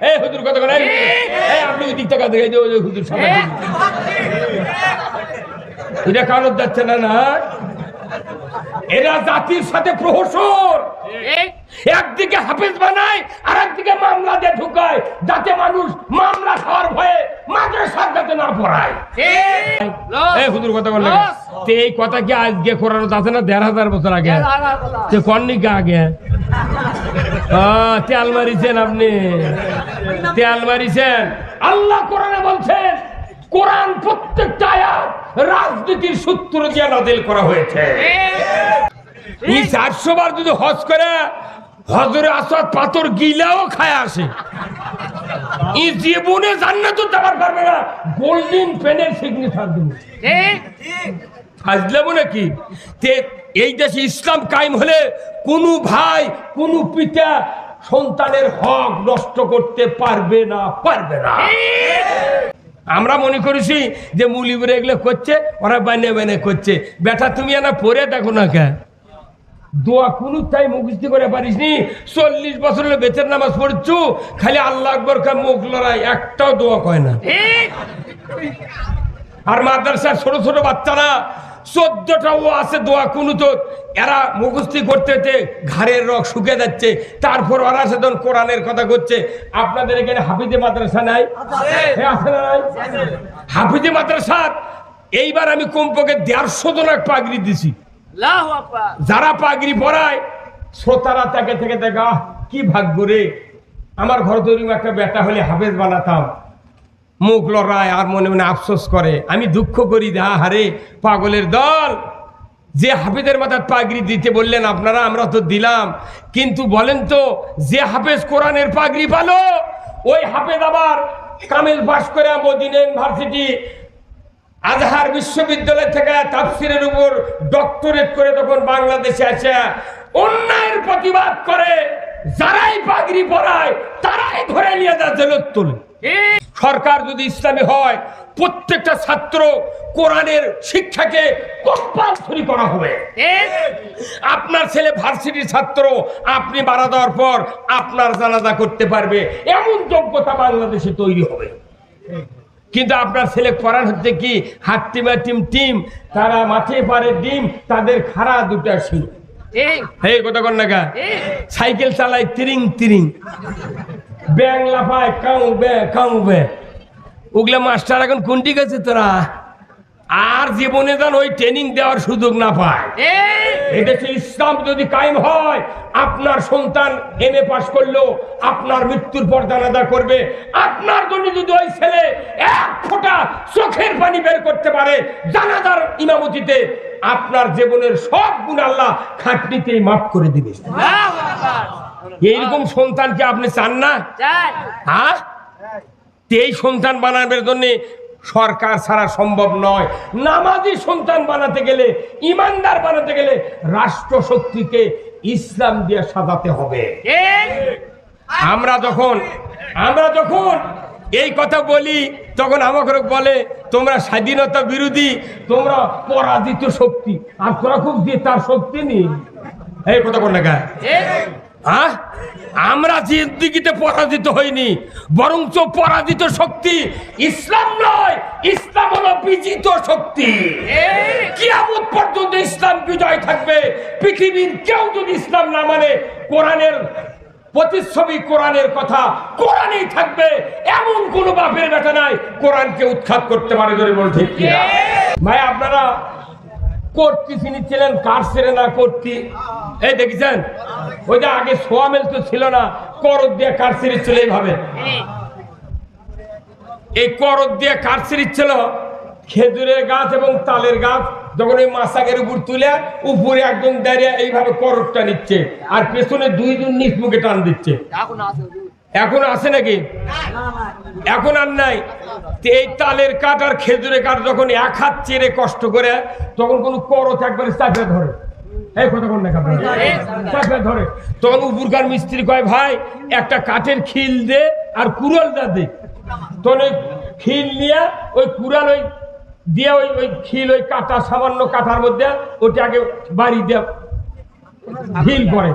এই হুজুর কথা বলে এই আপনি ওই দিকটা দেখে এই যে হুজুর সামনে এটা কারণ যাচ্ছে না না? এরা জাতির সাথে প্রহসন। একদিকে হাফেজ বানায় আর একদিকে মামলা দিয়ে ঢুকায় যাতে মানুষ মামলা খাওয়ার ভয়ে মাদ্রাসার যাতে না পড়ায়। এই হুজুর কথা বললেন এই কথা কি আজকে করানো আছে না দেড় হাজার বছর আগে? তে কর্নিকা আগে? তেল মারিছেন আপনি। তেল মারিছেন আল্লাহ কোরআনে বলছেন কোরআন প্রত্যেকটা আয়াত রাজনীতির সূত্র দিয়ে নাজিল করা হয়েছে। এই চারশো বার যদি হজ করে হজরে আসাদ পাথর গিলাও খায় আসে। এই জীবনে জান্নাত যাবার পারবে না গোল্ডেন পেনের সিগনেচার দেবে। ফাজলামো নাকি তে এই দেশে ইসলাম কায়েম হলে কোনো ভাই কোনো পিতা সন্তানের হক নষ্ট করতে পারবে না পারবে না। আমরা মনে করেছি যে মুলিগুলো এগুলো করছে ওরা বানিয়ে বানিয়ে করছে। বেটা তুমি না পড়ে দেখো না কে? দোয়া কোনো তাই মুখস্থি করে পারিস নি চল্লিশ বছর হলে বেতের নামাজ পড়ছু খালি আল্লাহ আকবর কা মুখ লড়াই একটাও দোয়া কয় না। আর মাদ্রাসার ছোট ছোট বাচ্চারা চোদ্দটা ও আছে দোয়া কোনো তো এরা মুখস্থি করতে করতে ঘাড়ের রক শুকে যাচ্ছে তারপর ওরা সেদিন কোরআনের কথা করছে। আপনাদের এখানে হাফিজে মাদ্রাসা নাই? আছে। না নাই? হাফিজে মাদ্রাসা এইবার আমি কমপক্ষে দেড়শো জনক পাগড়ি দিছি। যারা পাগড়ি পরায় শ্রোতারা তাকে থেকে দেখা "আহ, কি ভাগ্য রে। আমার ঘর তৈরি একটা বেটা হলে হাফেজ বানাতাম। মুখ লড়ায় আর মনে মনে আফসোস করে। আমি দুঃখ করি দা হারে পাগলের দল। যে হাফেজের মাথায় পাগড়ি দিতে বললেন আপনারা আমরা তো দিলাম। কিন্তু বলেন তো যে হাফেজ কোরআনের পাগড়ি পালো ওই হাফেজ আবার কামেল পাস করে মদিনা ইউনিভার্সিটি আজহার বিশ্ববিদ্যালয় থেকে তাফসিরের উপর ডক্টরেট করে তখন বাংলাদেশে আসে অন্যায়ের প্রতিবাদ করে যারাই পাগড়ি পড়ায় তারাই ধরে নিয়ে যা জেলত তোলে। সরকার যদি ইসলামী হয় প্রত্যেকটা ছাত্র কোরআনের শিক্ষাকে কম্পালসরি করা হবে। আপনার ছেলে ভার্সিটির ছাত্র আপনি বাড়া দেওয়ার পর আপনার জানাজা করতে পারবে। এমন যোগ্যতা বাংলাদেশে তৈরি হবে। কিন্তু আপনার ছেলে করার হচ্ছে কি? হাত টিমা টিম টিম তারা মাঠে পারে ডিম তাদের খাড়া দুটা ছিল। হে কথা সাইকেল চালায় তিরিং তিরিং। ব্যাং লাফায় কাউ বে কাউ বে ওগুলা মাস্টার এখন কোনটি গেছে তোরা? আর জীবনে যেন ওই ট্রেনিং দেওয়ার সুযোগ না পায়। এদেশে ইসলাম যদি কায়েম হয় আপনার সন্তান এম এ পাশ করল আপনার মৃত্যুর পর জানাজা করবে। আপনার জন্য যদি ওই ছেলে এক ফোঁটা চোখের পানি বের করতে পারে জানাদার ইমামতিতে আপনার জীবনের সব গুণ আল্লাহ খাটনিতেই মাফ করে দিবে। এইরকম সন্তানকে আপনি চান না? হ্যাঁ? এই সন্তান বানানোর জন্য সরকার ছাড়া সম্ভব নয়। নামাজি সন্তান বানাতে গেলে, ইমানদার বানাতে গেলে রাষ্ট্র শক্তিকে ইসলাম দিয়ে সাজাতে হবে। আমরা যখন আমরা যখন এই কথা বলি, তখন আমাকে বলে, তোমরা স্বাধীনতা বিরোধী, তোমরা পরাজিত শক্তি। আর তোরা খুব দিয়ে তার শক্তি নেই। এই কথা কোন না আমরা জিন্দিগিতে পরাজিত হইনি, বরঞ্চ পরাজিত শক্তি ইসলাম নয়, ইসলাম হলো বিজিত শক্তি। কিয়ামত পর্যন্ত ইসলাম বিজয় থাকবে, পৃথিবীর কেউ যদি ইসলাম না মানে কোরআনের প্রতিচ্ছবি কোরআনের কথা কোরআনেই থাকবে, এমন কোন বাপের বেটা নাই, কোরআনকে উৎখাত করতে পারে ধরে বল ঠিক ভাই, আপনারা না আগে সোয়ামেল তো ছিল না দিয়ে এইভাবে? এই দিয়ে খেজুরের গাছ এবং তালের গাছ যখন ওই মাসাকের উপর তুলে উপরে একজন দাঁড়িয়ে এইভাবে করদটা নিচ্ছে, আর পেছনে দুইজন নিচ মুখে টান দিচ্ছে। এখন আছে নাকি? এখন আর নাই। এই তালের কাঠ আর খেজুরের কাঠ যখন এক হাত চেড়ে কষ্ট করে তখন কোন করত একবারে চাপে ধরে। তখন উপরকার মিস্ত্রি কয় ভাই একটা কাঠের খিল দে আর কুড়াল দা দে। তখন ওই খিল নিয়ে ওই কুড়াল ওই দিয়ে ওই ওই খিল ওই কাটা সামান্য মধ্যে ওটা আগে বাড়ি দেয়া খিল করে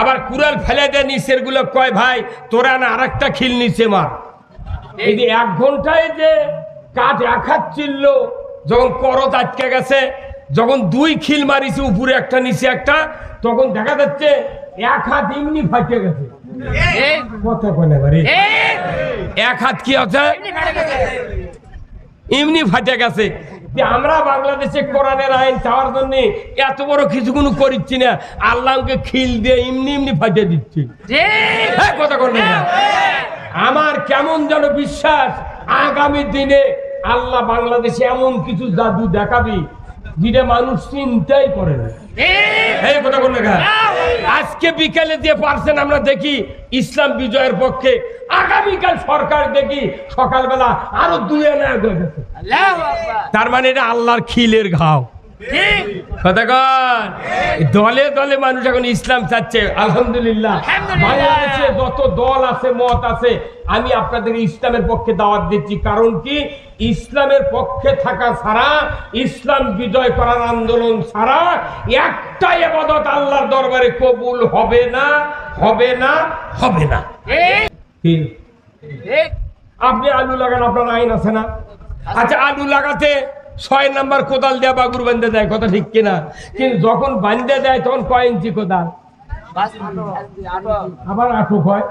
আবার কুড়াল ফেলে দেয় নিচেরগুলো কয় ভাই তোরা না আর একটা খিল নিচে মার। এই যে এক ঘন্টায় যে কাঠ এক হাত চিল্ল যখন করত আটকে গেছে যখন দুই খিল মারিছে উপরে একটা নিচে একটা তখন দেখা যাচ্ছে এক হাত এমনি ফাটে গেছে। বাড়ি এক হাত কি আছে? এমনি ফাটে গেছে। যে আমরা বাংলাদেশে কোরআনের আইন চাওয়ার জন্য এত বড় কিছু কোনো করিচ্ছি না আল্লাহকে খিল দিয়ে এমনি এমনি ফাটিয়ে দিচ্ছি। হ্যাঁ কথা কোন আমার কেমন যেন বিশ্বাস আগামী দিনে আল্লাহ বাংলাদেশে এমন কিছু জাদু দেখাবি যেটা মানুষ চিন্তাই করে না। এই কথা কোন? আজকে বিকেলে যে পারছেন আমরা দেখি ইসলাম বিজয়ের পক্ষে আগামীকাল সরকার দেখি সকালবেলা আরও দুই আনা তার মানে এটা আল্লাহর খিলের ঘাও। দলে দলে মানুষ এখন ইসলাম চাচ্ছে আলহামদুলিল্লাহ। আলহামদুলিল্লাহ। যত দল আছে মত আছে আমি আপনাদের ইসলামের পক্ষে দাওয়াত দিচ্ছি। কারণ কি? ইসলামের পক্ষে থাকা ছাড়া ইসলাম বিজয় করার আন্দোলন ছাড়া একটা এবাদত আল্লাহর দরবারে কবুল হবে না হবে না হবে না। আপনি আলু লাগান আপনার আইন আছে না? আচ্ছা আলু লাগাতে ছয় নাম্বার কোদাল দেয়া বাগুর বান্ধে দেয় কথা ঠিক কিনা? কিন্তু যখন বান্ধে দেয় তখন কয় ইঞ্চি কোদাল? আবার আটক হয়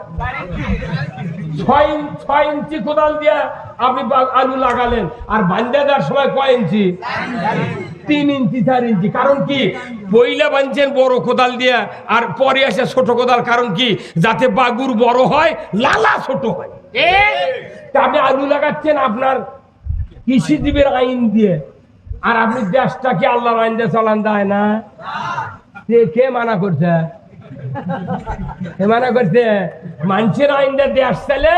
ছয় ছয় ইঞ্চি কোদাল দিয়া আপনি আলু লাগালেন আর বান্ধে দেওয়ার সময় কয় ইঞ্চি? তিন ইঞ্চি চার ইঞ্চি। কারণ কি? পইলা বানছেন বড় কোদাল দিয়া আর পরে আসে ছোট কোদাল। কারণ কি? যাতে বাগুর বড় হয় লালা ছোট হয়। তা আপনি আলু লাগাচ্ছেন আপনার কৃষিজীবীর আইন দিয়ে আর আপনি দেশটা কি আল্লাহর আইন দিয়ে চালান দেয় না? কে কে মানা করছে? কে মানা করছে? মানুষের আইন দিয়ে দেশ চালে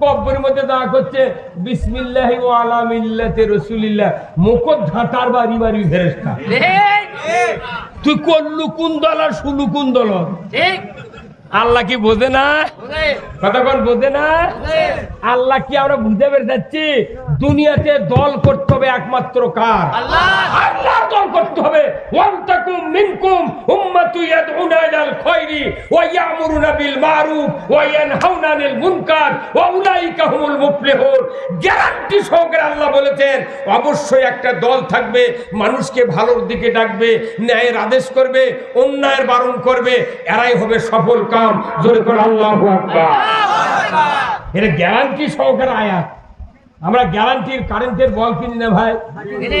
কব্বরের মধ্যে দেওয়া করছে বিসমিল্লাহি ও আলা মিল্লাতে রসুলিল্লাহ। মুখত ঝাঁটার বাড়ি বাড়ি ফেরেস্তা তুই করলু কোন দল আর শুলু কোন দল? আল্লাহ কি বোঝে না? কতক্ষণ বোঝে না? আল্লাহ কি আমরা বুঝতে পেরে যাচ্ছি? দুনিয়াতে দল করতে হবে একমাত্র কার? আল্লাহর দল করতে হবে। ওয়ান্তাকুম মিনকুম উম্মাতু ইয়াদউনা খায়রি ওয়া ইয়ামুরুনা বিল মারুফ ওয়া ইয়ানহাউনা মুনকার ওয়া উলাইকা হুমুল মুফলিহুন। গ্যারান্টি সহকারে আল্লাহ বলেছেন, অবশ্যই একটা দল থাকবে, মানুষকে ভালোর দিকে ডাকবে, ন্যায়ের আদেশ করবে, অন্যায়ের বারণ করবে, এরাই হবে সফল কাম জোরে করে আল্লাহু এটা গ্যারান্টি সহকারে আয়াত। আমরা গ্যারান্টির কারেন্টের বল কিনি না ভাই।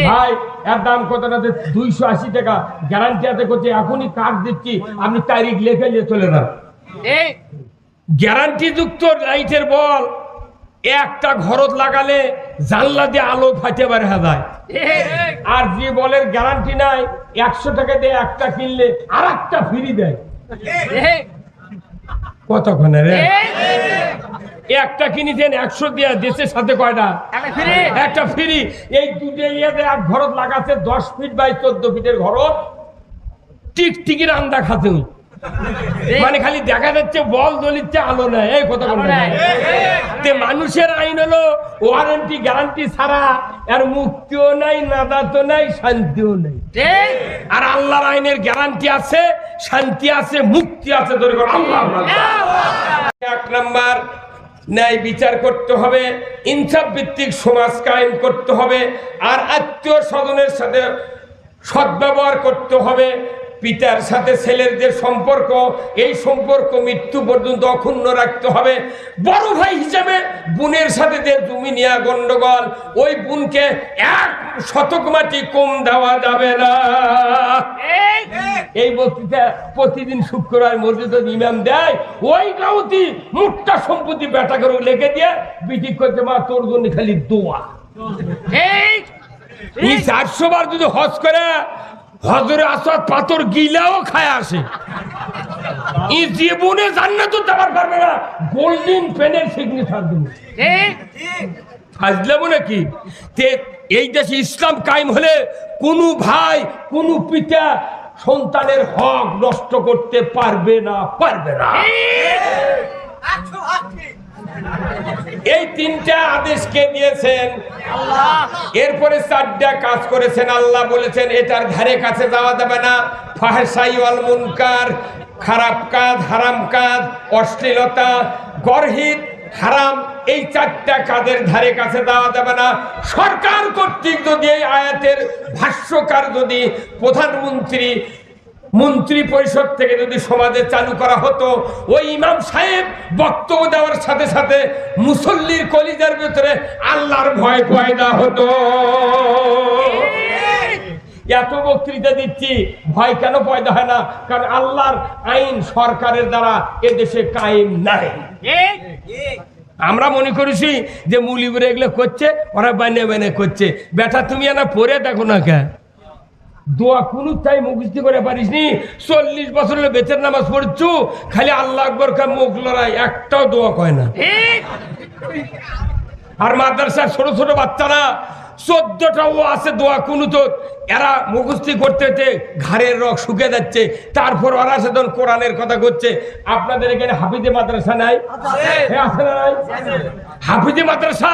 ভাই এর দাম কত না দুইশো আশি টাকা। গ্যারান্টি হাতে করছে এখনই কার্ড দিচ্ছি আপনি তারিখ লেখে নিয়ে চলে যান। গ্যারান্টি যুক্ত লাইটের বল একটা ঘরত লাগালে জানলা দিয়ে আলো ফাটে বার যায়। আর যে বলের গ্যারান্টি নাই একশো টাকা দিয়ে একটা কিনলে আর একটা ফ্রি দেয়। কতক্ষণে রে? একটা কিনেছেন একশো দিয়ে দেশের সাথে কয়টা? একটা ফ্রি। এই দুটো ইয়েতে এক ঘরত লাগাচ্ছে দশ ফিট বাই চোদ্দ ফিটের ঘরত। টিকটিকির আন্দা খাতে মানে খালি দেখা যাচ্ছে বল দলিচ্ছে আলো নেই এই কথা। তে মানুষের আইন হলো ওয়ারেন্টি গ্যারান্টি ছাড়া এর মুক্তিও নাই নাদাতো নাই শান্তিও নাই। আর আল্লাহর আইনের গ্যারান্টি আছে শান্তি আছে, মুক্তি আছে এক নাম্বার, ন্যায় বিচার করতে হবে, ইনসাফ ভিত্তিক সমাজ কায়েম করতে হবে, আর আত্মীয় স্বজনের সাথে সদ্ব্যবহার করতে হবে পিতার সাথে ছেলের যে সম্পর্ক এই সম্পর্ক মৃত্যু পর্যন্ত অক্ষুণ্ণ রাখতে হবে। বড় ভাই হিসেবে বোনের সাথে যে জমি নেওয়া গন্ডগোল ওই বোনকে এক শতক মাটি কম দেওয়া যাবে না। এই। বক্তৃতা প্রতিদিন শুক্রবার মসজিদে ইমাম দেয় ওই গাউতি মুক্তা সম্পত্তি বেটা করে লেগে দিয়ে বিটি করতে মা তোর জন্য খালি দোয়া। এই চারশো বার যদি হজ করে হজরে আসাদ পাথর গিলাও খায় আসে। ই জীবনে জান্নাত দেওয়ার পারবে না। গোল্ডেন পেনের সিগনেচার ফাজলামো নাকি? তে এই দেশে ইসলাম কায়েম হলে কোনো ভাই কোনো পিতা সন্তানের হক নষ্ট করতে পারবে না পারবে না। এই তিনটা আদেশ কে দিয়েছেন এরপরে চারটা কাজ করেছেন। আল্লাহ বলেছেন, এটার ধারে কাছে যাওয়া যাবে না। ফাহসাই ওয়াল মুনকার, খারাপ কাজ, হারাম কাজ, অশ্লীলতা, গর্হিত, হারাম, এই চারটা কাজের ধারে কাছে দেওয়া যাবে না। সরকার কর্তৃক যদি এই আয়াতের ভাষ্যকার যদি প্রধানমন্ত্রী মন্ত্রী পরিষদ থেকে যদি সমাজে চালু করা হতো, ওই ইমাম সাহেব বক্তব্য দেওয়ার সাথে সাথে মুসল্লির কলিজার ভিতরে আল্লাহর ভয় পয়দা হতো। এত বক্তৃতা দিচ্ছি, ভয় কেন পয়দা হয় না? কারণ আল্লাহর আইন সরকারের দ্বারা এদেশে কায়েম নাই। আমরা মনে করেছি যে মুলিগুলো এগুলো করছে, ওরা বানিয়ে বানিয়ে করছে। বেটা, তুমি না পরে দেখো না কে দোয়া কোন তাই মুখস্থি করে পারিস নি চল্লিশ বছর হলে বেচের নামাজ পড়ছু খালি আল্লাহ আকবর কা মুখ লড়াই একটাও দোয়া কয় না। আর মাদ্রাসার ছোট ছোট বাচ্চারা চোদ্দটা ও আছে দোয়া কুনুত এরা মুখস্থি করতে করতে ঘাড়ের রক শুকে যাচ্ছে। তারপর ওরা সেদিন কোরআনের কথা করছে। আপনাদের এখানে হাফিজে মাদ্রাসা নাই? আছে। না নাই? হাফিজে মাদ্রাসা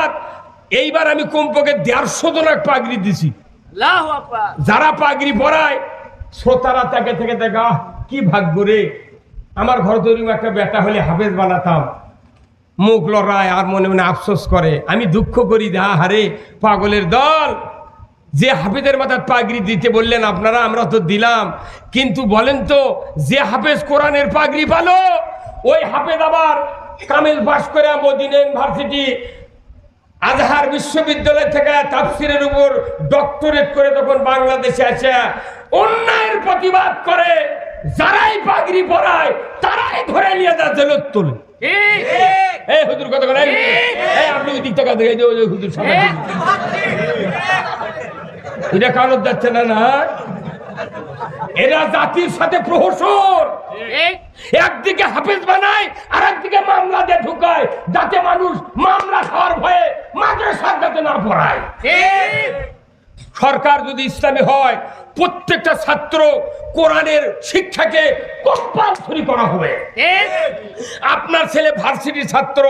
এইবার আমি কমপক্ষে দেড়শো জনক পাগড়ি দিছি। যারা পাগড়ি পরায় শ্রোতারা তাকে থেকে দেখা "আহ, কি ভাগ্য রে। আমার ঘর তৈরি একটা বেটা হলে হাফেজ বানাতাম। মুখ লড়ায় আর মনে মনে আফসোস করে। আমি দুঃখ করি দা হারে পাগলের দল। যে হাফেজের মাথায় পাগড়ি দিতে বললেন আপনারা আমরা তো দিলাম। কিন্তু বলেন তো যে হাফেজ কোরআনের পাগড়ি পালো ওই হাফেজ আবার কামেল পাস করে মদিনা ইউনিভার্সিটি আজহার বিশ্ববিদ্যালয় থেকে তাফসিরের উপর ডক্টরেট করে তখন বাংলাদেশে আসে। অন্যায়ের প্রতিবাদ করে যারাই পাগড়ি পরায় তারাই ধরে নিয়ে যা জেলত তোলে। এই হুজুর কথা বলে এই আপনি ওই দিক থেকে দেখে যে ওই যে হুজুর সামনে এটা কারোর যাচ্ছে না না? এরা জাতির সাথে প্রহসন। একদিকে হাফেজ বানায় আর একদিকে মামলা দিয়ে ঢুকায় যাতে মানুষ মামলা খাওয়ার ভয়ে মাদ্রাসার যাতে না পড়ায় সরকার যদি ইসলামী হয় প্রত্যেকটা ছাত্র কোরআনের শিক্ষাকে কম্পালসরি করা হবে। আপনার ছেলে ভার্সিটির ছাত্র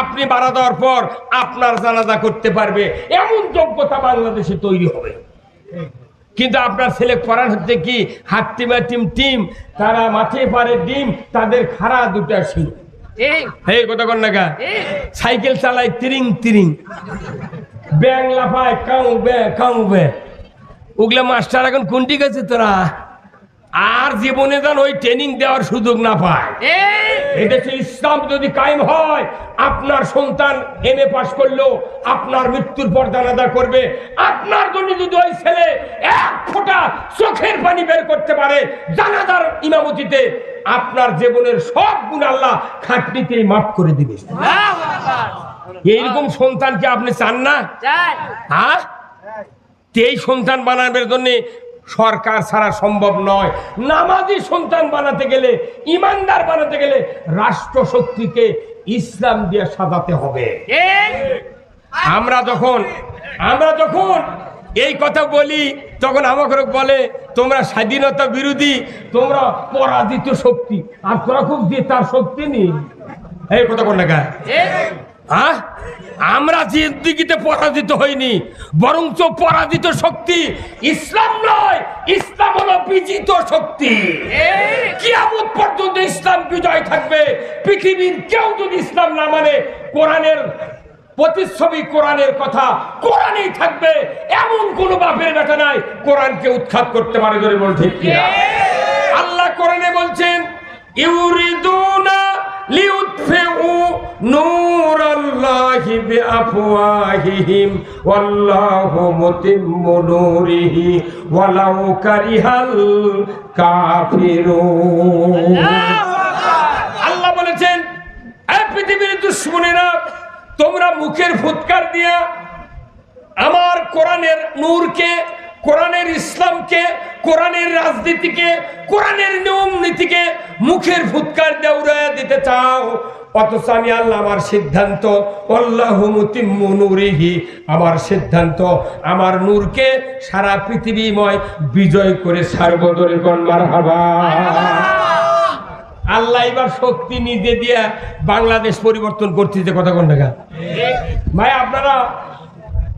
আপনি বাড়া দেওয়ার পর আপনার জানাজা করতে পারবে। এমন যোগ্যতা বাংলাদেশে তৈরি হবে। কিন্তু আপনার ছেলে পড়ান হচ্ছে কি? হাত টিমা টিম টিম তারা মাঠে পারে ডিম তাদের খাড়া দুটা শিল কথা সাইকেল চালায় তিরিং তিরিং। ব্যাং লাফায় কাউ বে কাউ বে ওগুলা মাস্টার এখন কোনটি গেছে তোরা? আর জীবনে যেন ওই ট্রেনিং দেওয়ার সুযোগ না পায়। এদেশে ইসলাম যদি কায়েম হয় আপনার সন্তান এম এ পাশ করল আপনার মৃত্যুর পর জানাজা করবে। আপনার জন্য যদি ওই ছেলে এক ফোঁটা চোখের পানি বের করতে পারে জানাজার ইমামতিতে আপনার জীবনের সব গুণ আল্লাহ খাটনিতেই মাফ করে দিবে। এইরকম সন্তানকে আপনি চান না? হ্যাঁ? এই সন্তান বানানোর জন্য সরকার ছাড়া সম্ভব নয়। নামাজি সন্তান বানাতে গেলে ইমানদার বানাতে গেলে রাষ্ট্র শক্তিকে ইসলাম দিয়ে সাজাতে হবে। আমরা যখন আমরা যখন এই কথা বলি তখন আমাকে বলে তোমরা স্বাধীনতা বিরোধী তোমরা পরাজিত শক্তি। আর তোরা খুব জেতার শক্তি নেই। এই কথা কোন? না হ্যাঁ আমরা জিন্দিগিতে পরাজিত হইনি বরঞ্চ পরাজিত শক্তি ইসলাম নয় ইসলাম হলো বিজিত শক্তি। কিয়ামত পর্যন্ত ইসলাম বিজয় থাকবে পৃথিবীর কেউ যদি ইসলাম না মানে কোরআনের প্রতিচ্ছবি কোরআনের কথা কোরআনেই থাকবে এমন কোন বাপের বেটা নাই কোরআনকে উৎখাত করতে পারে ধরে বল ঠিক আল্লাহ কোরআনে বলছেন ইউরিদুনা লিউতফিউ নূরাল্লাহি বিআফওয়াহিহিম ওয়াল্লাহু মুতিম্মু নূরিহি ওয়ালাউ কারিহাল কাফিরুন। আল্লাহ বলেছেন এই পৃথিবীর দুশ্মনেরা তোমরা মুখের ফুৎকার দিয়া আমার কোরআনের নূরকে কোরআনের ইসলামকে কোরআনের রাজনীতিকে কোরআনের নিয়ম নীতিকে মুখের ফুৎকার দিয়ে দিতে চাও। অথচ আমি আল্লাহ আমার সিদ্ধান্ত নূরিহি। আমার সিদ্ধান্ত আমার নূরকে সারা পৃথিবীময় বিজয় করে সার্বজনীন মার হাবা আল্লাহ এবার শক্তি নিজে দিয়ে বাংলাদেশ পরিবর্তন করতেছে কথা কোন টাকা ভাই আপনারা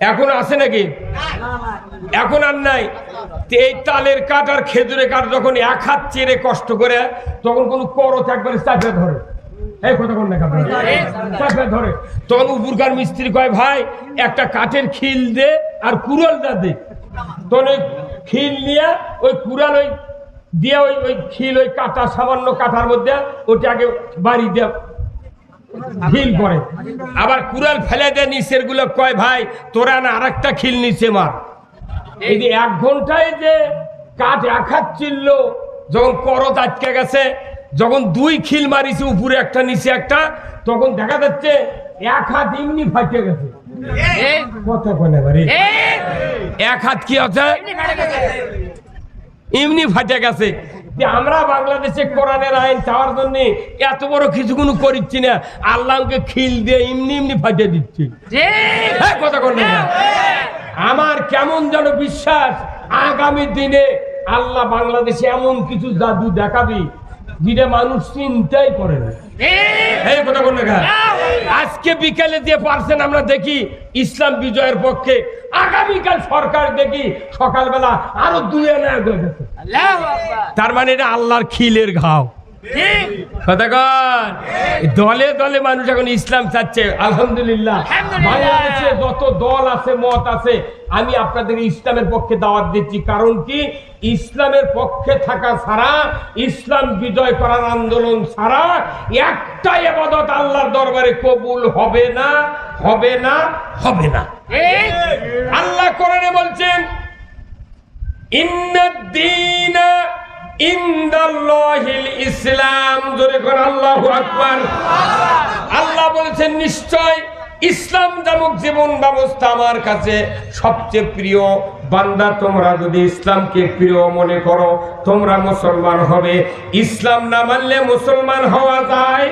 এখন আছে নাকি? এখন আর নাই। এই তালের কাঠ আর খেজুরের কাঠ যখন এক হাত চেড়ে কষ্ট করে, তখন কোন করত একবারে চাপে ধরে। চাপে ধরে। মিস্ত্রি কয়, ভাই, একটা কাঠের খিল দে আর কুড়ালটা দে। খিল নিয়ে ওই দিয়ে ওই ওই খিল, ওই কাটা সামান্য মধ্যে ওটা আগে বাড়ি দিয়ে খিল করে আবার কুড়াল ফেলে দেয় নিচেরগুলো কয় ভাই তোরা না আর একটা খিল নিচে মার। এই যে এক ঘন্টায় যে কাঠ এক হাত চিল্ল যখন করত আটকে গেছে যখন দুই খিল মারিছে উপরে একটা নিচে একটা তখন দেখা যাচ্ছে এক হাত এমনি ফাটে গেছে। বাড়ি? এক হাত কি আছে? এমনি ফাটে গেছে। যে আমরা বাংলাদেশে কোরআনের আইন চাওয়ার জন্য এত বড় কিছু কোনো করিচ্ছি না আল্লাহকে খিল দিয়ে এমনি এমনি ফাটে দিচ্ছি। হ্যাঁ কথা আমার কেমন যেন বিশ্বাস আগামী দিনে আল্লাহ বাংলাদেশে এমন কিছু জাদু দেখাবি যেটা মানুষ চিন্তাই করে না। এই কথা কোন আজকে বিকেলে দিয়ে পারছেন আমরা দেখি ইসলাম বিজয়ের পক্ষে আগামীকাল সরকার দেখি সকালবেলা আরও দুই আনা তার মানে এটা আল্লাহর খিলের ঘাও। দলে দলে মানুষ এখন ইসলাম চাচ্ছে আলহামদুলিল্লাহ। যত দল আছে মত আছে আমি আপনাদের ইসলামের পক্ষে দাওয়াত দিচ্ছি। কারণ কি? ইসলামের পক্ষে থাকা ছাড়া ইসলাম বিজয় করার আন্দোলন ছাড়া একটা এবাদত আল্লাহর দরবারে কবুল হবে না হবে না হবে না। আল্লাহ কোরআনে বলছেন ইন্নাদ্দীন ইনদাল্লাহিল ইসলাম। জোরে করে আল্লাহু আকবার। আল্লাহ বলেছেন, নিশ্চয় ইসলাম নামক জীবন ব্যবস্থা আমার কাছে। সবচেয়ে প্রিয় বান্দা, তোমরা যদি ইসলামকে প্রিয় মনে করো, তোমরা মুসলমান হবে। ইসলাম না মানলে মুসলমান হওয়া যায়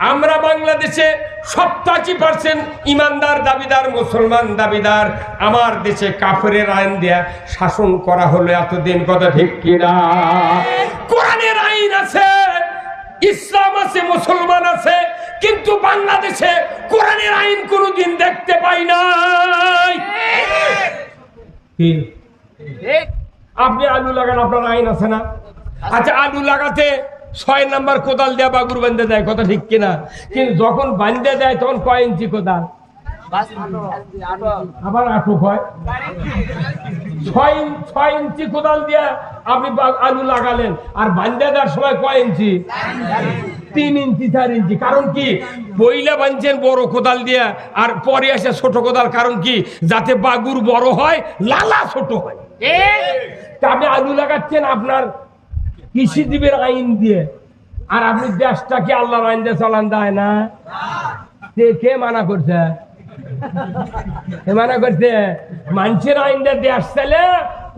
আমরা বাংলাদেশে সপ্তাশি পার্সেন্ট ইমানদার দাবিদার মুসলমান দাবিদার আমার দেশে কাফের আইন দেয়া শাসন করা হলো এতদিন কথা ঠিক কিনা? কোরআনের আইন আছে ইসলাম আছে মুসলমান আছে কিন্তু বাংলাদেশে কোরআনের আইন কোনোদিন দেখতে পাই নাই। আপনি আলু লাগান আপনার আইন আছে না? আচ্ছা আলু লাগাতে ছয় নাম্বার কোদাল দেয়া বাগুর বান্ধে দেয় কথা ঠিক কিনা? কিন্তু যখন বান্ধে দেয় তখন কয় ইঞ্চি কোদাল? আবার আটু হয় ছয় ছয় ইঞ্চি কোদাল দিয়ে আপনি আলু লাগালেন আর বান্ধে দেওয়ার সময় কয় ইঞ্চি? তিন ইঞ্চি চার ইঞ্চি। কারণ কি? বইলে বানছেন বড় কোদাল দিয়ে আর পরে আসে ছোট কোদাল। কারণ কি? যাতে বাগুর বড় হয় লালা ছোট হয়। আপনি আলু লাগাচ্ছেন আপনার কৃষিজীবীর আইন দিয়ে। আর আপনি দেশটা কি আল্লাহর আইন দিয়ে চালান? দেয় না। কে কে মানা করছে? মানা করছে? মানুষের আইন দিয়ে দেশ চালে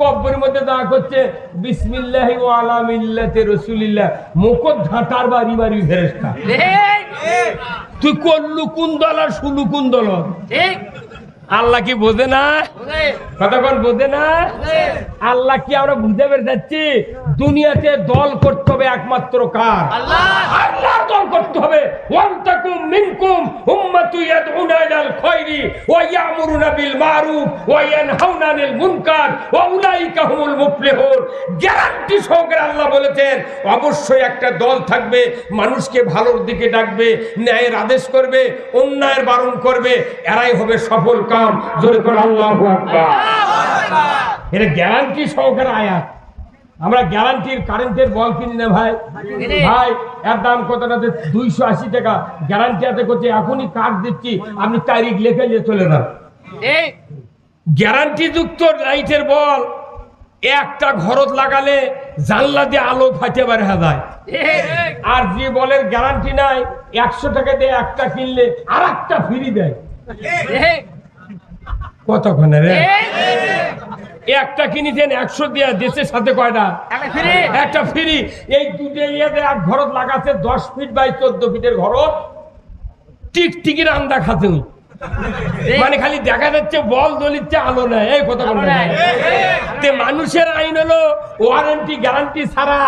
কব্বরের মধ্যে দেওয়া করছে বিসমিল্লাহি ও আলা মিল্লাতে রসুলিল্লাহ। মুখত ঝাঁটার বাড়ি বাড়ি ফেরেস্তা তুই করলু কোন দল আর কোন দল? আল্লাহ কি বোঝে না? কতক্ষণ বোঝে না? আল্লাহ কি আমরা বুঝে বের যাচ্ছি? দুনিয়াতে দল করতে হবে একমাত্র কার? আল্লাহর দল করতে হবে। ওয়ান্তাকুম মিনকুম উম্মাতু ইয়াদউনা ইলাল খায়রি ওয়া ইয়ামুরুনা বিল মারুফ ওয়া ইয়ানহাউনা আনিল মুনকার ওয়া উলাইকা হুমুল মুফলিহুন। গ্যারান্টি সহকারে আল্লাহ বলেছেন অবশ্যই একটা দল থাকবে মানুষকে ভালোর দিকে ডাকবে ন্যায়ের আদেশ করবে অন্যায়ের বারণ করবে এরাই হবে সফল কাম। জোরে করে আল্লাহু আকবার। এটা গ্যারান্টি সহকারে আয়াত। আমরা গ্যারান্টির কারেন্টের বল কিনি না ভাই ভাই এর দাম কত না দুইশো আশি টাকা। গ্যারান্টি আছে করছে এখনই কার্ড দিচ্ছি আপনি তারিখ লিখে নিয়ে চলে যান। গ্যারান্টি যুক্ত লাইটের বল একটা ঘরত লাগালে জানলা দিয়ে আলো ফাটে বার যায় আর যে বলের গ্যারান্টি নাই একশো টাকা দিয়ে একটা কিনলে আর একটা ফ্রি দেয় কতক্ষণে রে? একটা কিনেছেন একশো দিয়া দেশের সাথে কয়টা একটা ফ্রি। এই দুটো ইয়েতে এক ঘরত লাগাচ্ছে দশ ফিট বাই চোদ্দ ফিটের ঘরত। টিকটিকির আন্দা খাতে মানে খালি দেখা যাচ্ছে বল দলিচ্ছে আলো নেই এই কথা বলতে তে মানুষের আইন হলো ওয়ারেন্টি গ্যারান্টি ছাড়া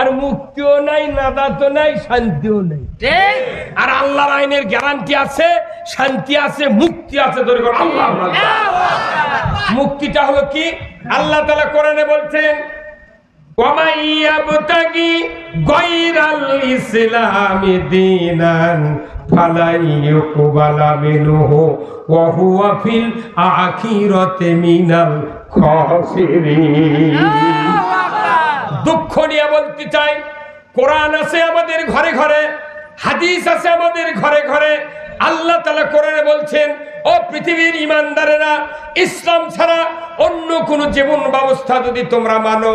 আর মুক্তিও নাই নাদাতো নাই শান্তিও নেই। আর আল্লাহর আইনের গ্যারান্টি আছে শান্তি আছে, মুক্তি আছে আল্লাহ মুক্তিটা হলো কি? আল্লাহ তালা কোরআনে বলছেন দুঃখ নিয়ে বলতে চাই, কোরআন আছে আমাদের ঘরে ঘরে, হাদিস আছে আমাদের ঘরে ঘরে আল্লাহ তালা কোরআনে বলছেন, ও পৃথিবীর ইমানদারেরা ইসলাম ছাড়া অন্য কোন জীবন ব্যবস্থা যদি তোমরা মানো,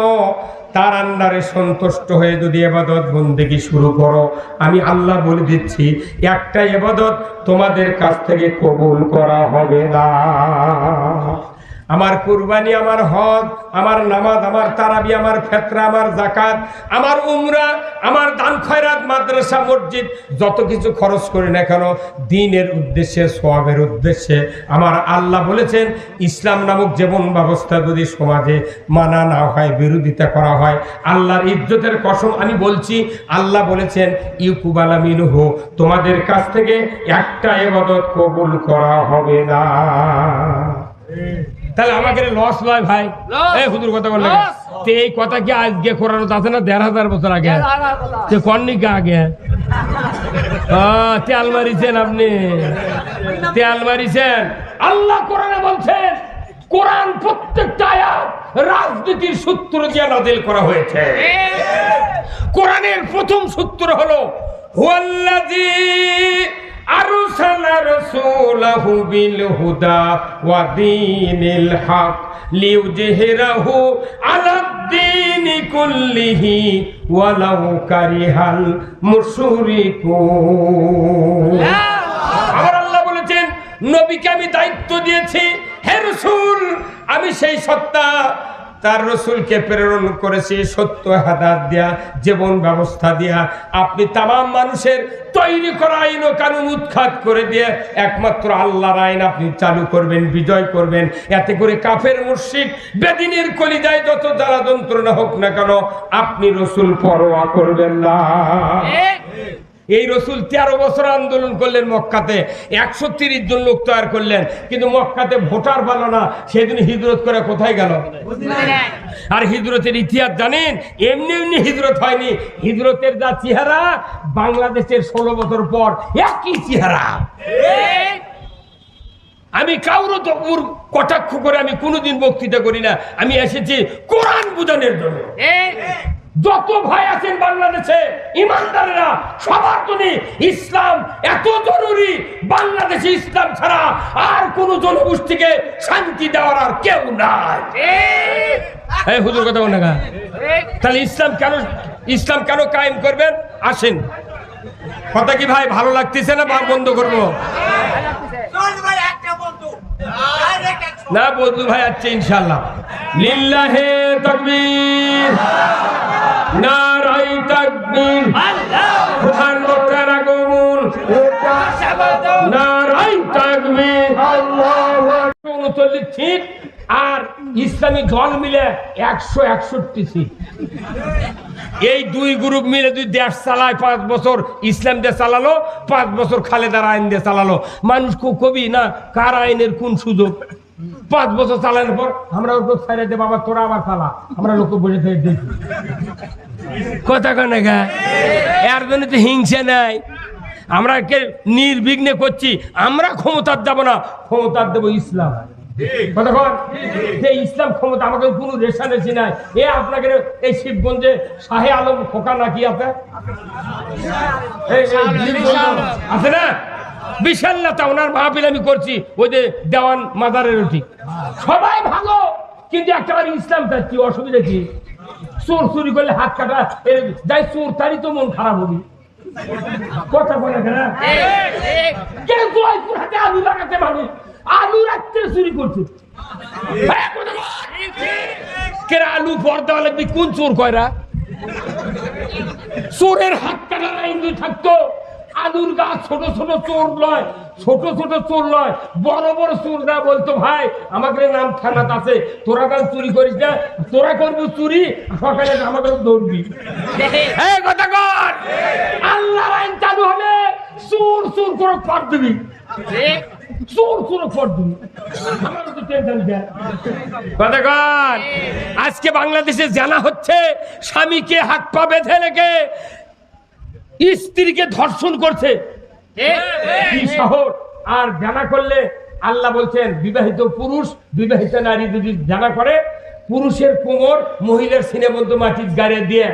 তার আন্ডারে সন্তুষ্ট হয়ে যদি এবাদত বন্দেগি শুরু করো। আমি আল্লাহ বলে দিচ্ছি, একটা এবাদত তোমাদের কাছ থেকে কবুল করা হবে না। আমার কুরবানি, আমার হজ, আমার নামাজ, আমার তারাবি, আমার ফেতরা, আমার জাকাত আমার উমরা, আমার দান খয়রাত, মাদ্রাসা, মসজিদ, যত কিছু খরচ করি না কেন, দিনের উদ্দেশ্যে, সোয়াবের উদ্দেশ্যে, আমার আল্লাহ বলেছেন, ইসলাম নামক জীবন ব্যবস্থা যদি সমাজে মানা না হয়, বিরোধিতা করা হয়, আল্লাহর ইজ্জতের কসম আমি বলছি, আল্লাহ বলেছেন ইউকুবালা মিনুহ তোমাদের কাছ থেকে একটা এবাদত কবুল করা হবে না। তাহলে আমাকে লস লয় ভাই. এই হুজুর কথা বললে. তে এই কথা কি আজকে করানো আছে না দেড় হাজার বছর আগে? তে কননি কে আগে? তেল মারিছেন আপনি। তেল মারিছেন। আল্লাহ কোরআনে বলছেন কোরআন প্রত্যেকটা আয়াত রাজনীতির সূত্র দিয়ে নাজিল করা হয়েছে। কোরআনের প্রথম সূত্র হলো হুয়াল্লাযী বিল হুদা ওয়া দীনিল হক লিইউজহিরাহু আলা দ্বীনি কুল্লিহি ওয়ালাউ কারিহাল মুশরিকুন। আমার আল্লাহ বলেছেন, নবীকে আমি দায়িত্ব দিয়েছি, হে রসুল, আমি সেই সত্তা তার রসুলকে প্রেরণ করেছি সত্য হাদাত দিয়া, জীবন ব্যবস্থা দিয়া। আপনি তাম মানুষের তৈরি করা আইন ও কানুন উৎখাত করে দিয়ে একমাত্র আল্লাহর আইন আপনি চালু করবেন, বিজয় করবেন। এতে করে কাফের মুর্শিক বেদিনের কলিজায় যত জ্বালা যন্ত্রণা হোক না কেন, আপনি রসুল পরোয়া করবেন না। এই রসুল তেরো বছর আন্দোলন করলেন মক্কাতে, একশো তিরিশ জন লোক তৈরি করলেন, কিন্তু মক্কাতে ভোটার ভালো না, সেদিন হিজরত করে কোথায় গেল? আর হিজরতের ইতিহাস জানেন? এমনি এমনি হিজরত হয়নি। হিজরতের যা চেহারা, বাংলাদেশের ষোলো বছর পর একই চেহারা। আমি কাউরও তো ওর কটাক্ষ করে আমি কোনোদিন বক্তৃতা করি না। আমি এসেছি কোরআন বুঝানোর জন্য। যত ভাই আছেন বাংলাদেশে, ইমানদারেরা, সবার জন্য ইসলাম এত জরুরি, বাংলাদেশে ইসলাম ছাড়া আর কোন জনগোষ্ঠীকে শান্তি দেওয়ার আর কেউ নাই। হুজুর কথা বলে না তাহলে ইসলাম কেন ইসলাম কেন কায়েম করবেন? আসেন। কথা কি ভাই ভালো লাগতেছে না? বা বন্ধ করব। না বদলু ভাই আছে ইনশাল্লাহ লিল্লাহে তকবীর। নারাই তাকবীর। প্রধান বক্তার আগমন নারাই তাকবীর। উনচল্লিশ সিট আর ইসলামী দল মিলে একশো একষট্টি সিট। এই দুই গ্রুপ মিলে দুই দেশ চালায় পাঁচ বছর, ইসলাম দিয়ে চালালো, পাঁচ বছর খালেদার আইন দিয়ে চালালো। মানুষ কবি না? কার আইনের কোন সুযোগ? পাঁচ বছর চালানোর পর আমরা ওকে ছেড়ে দে, বাবা, তোরা আবার চালা। আমরা লোক বসে দেখি কথা কানে এর জন্য তো হিংসা নাই। আমরা কে নির্বিঘ্নে করছি, আমরা ক্ষমতার যাব না, ক্ষমতার দেবো ইসলাম। ইসলাম ক্ষমতা আমাকে কোনো নাই এ আপনাকে এই শিবগঞ্জে শাহে আলম খোকা নাকি আছে আছে না? বিশাল নেতা ওনার মাহফিল আমি করছি ওই যে দেওয়ান মাদারের ঠিক সবাই ভালো কিন্তু একটা বার ইসলাম চাচ্ছি অসুবিধা কি? চোর চুরি করলে হাত কাটা যাই চোর তারই তো মন খারাপ হবি। কথা বলে না? কে জয়পুর হাতে আলু লাগাতে মানুষ আলু রাত্রে চুরি করছে। হ্যাঁ, আলু পর্দা লাগবে কোন চোর কয়রা চোরের হাত কাটার থাকতো। আলুর গাছ ছোট ছোট চোর নয় ছোট ছোট চোর নয় বড় বড় চোর না বলতো ভাই আমাকে নাম থানাত আছে। তোরা কাল চুরি করিস না তোরা করবি চুরি সকালে এই কথা কর। আল্লাহর আইন চালু হবে চোর চোর করে কর দিবি। চোর চোর কর দিন। আজকে বাংলাদেশে জানা হচ্ছে স্বামীকে হাত পা বেঁধে রেখে স্ত্রীকে ধর্ষণ করছে। শহর আর জানা করলে আল্লাহ বলছেন বিবাহিত পুরুষ বিবাহিত নারী যদি জানা করে পুরুষের কোমর মহিলার সিনেমন্ত মাটির গাড়ে দিয়ে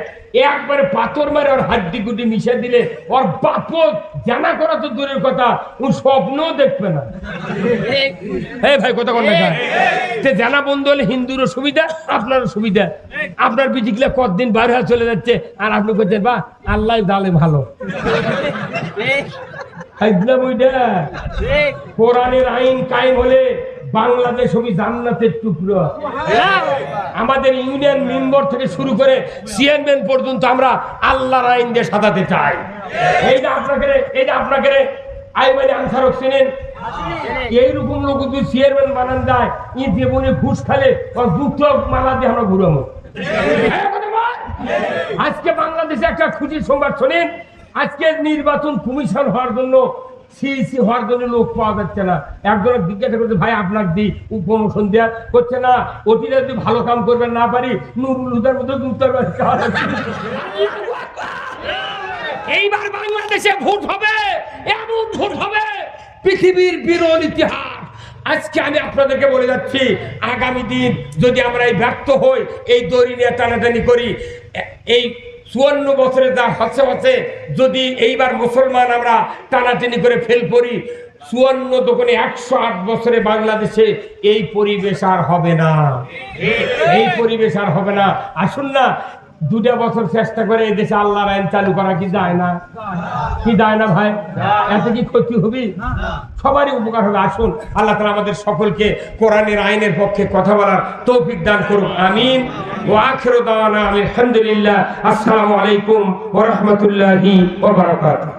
একবারে পাথর মারে ওর হাড্ডি গুড্ডি মিশে দিলে ওর বাপ জানা করা তো দূরের কথা ও স্বপ্নও দেখবে না। এই ভাই কথা কোন? তে জানা বন্ধু হলে হিন্দুরও সুবিধা আপনারও সুবিধা। আপনার বিচিকলে কতদিন বাইরে হয়ে চলে যাচ্ছে আর আপনি করছেন বা আল্লাহ দালে ভালো। কোরআনের আইন কায়েম হলে বাংলাদেশ হবে জান্নাতের টুকরো আমাদের ইউনিয়ন মেম্বার থেকে শুরু করে চেয়ারম্যান পর্যন্ত আমরা আল্লাহর আইন দিয়ে সাজাতে চাই। এইটা আপনাকে এইটা আপনাকে আইমানে আনসার চিনেন? এইরকম লোক যদি চেয়ারম্যান বানান যায় ই জীবনে ঘুষ খালে ওর দুঃখ মালা দিয়ে আমরা ঘুরাবো। আজকে বাংলাদেশে একটা সংবাদ শোনেন। আজকে নির্বাচন কমিশন হওয়ার জন্য সিইসি হওয়ার জন্য লোক পাওয়া যাচ্ছে না। একজনের জিজ্ঞাসা করছে, ভাই, আপনার দি প্রমোশন দেওয়া করছে না? ওটি যদি ভালো কাম করবেন না পারি নুরুল হুদার মতো উত্তর এইবার বাংলাদেশে ভোট হবে, এমন ভোট হবে, পৃথিবীর বিরল ইতিহাস। আজকে আমি আপনাদেরকে বলে যাচ্ছি, আগামী দিন যদি আমরা এই ব্যর্থ হই, এই দড়ি নিয়ে টানাটানি করি এই চুয়ান্ন বছরে যা হচ্ছে হচ্ছে যদি এইবার মুসলমান আমরা টানাটানি করে ফেল করি চুয়ান্ন দোকানে একশো আট বছরে বাংলাদেশে এই পরিবেশ আর হবে না। এই পরিবেশ আর হবে না। আসুন না দুটা বছর চেষ্টা করে এই দেশে আল্লাহর আইন চালু করা কি যায় না? কি যায় না ভাই? এত কি ক্ষতি হবে? সবারই উপকার হবে। আসুন, আল্লাহ তালা আমাদের সকলকে কোরআনের আইনের পক্ষে কথা বলার তৌফিক দান করুন আমিন। ও আখেরো দাওয়ানা আলহামদুলিল্লাহ। আসসালামু আলাইকুম ওয়া রাহমাতুল্লাহি ওয়া বারাকাতুহু।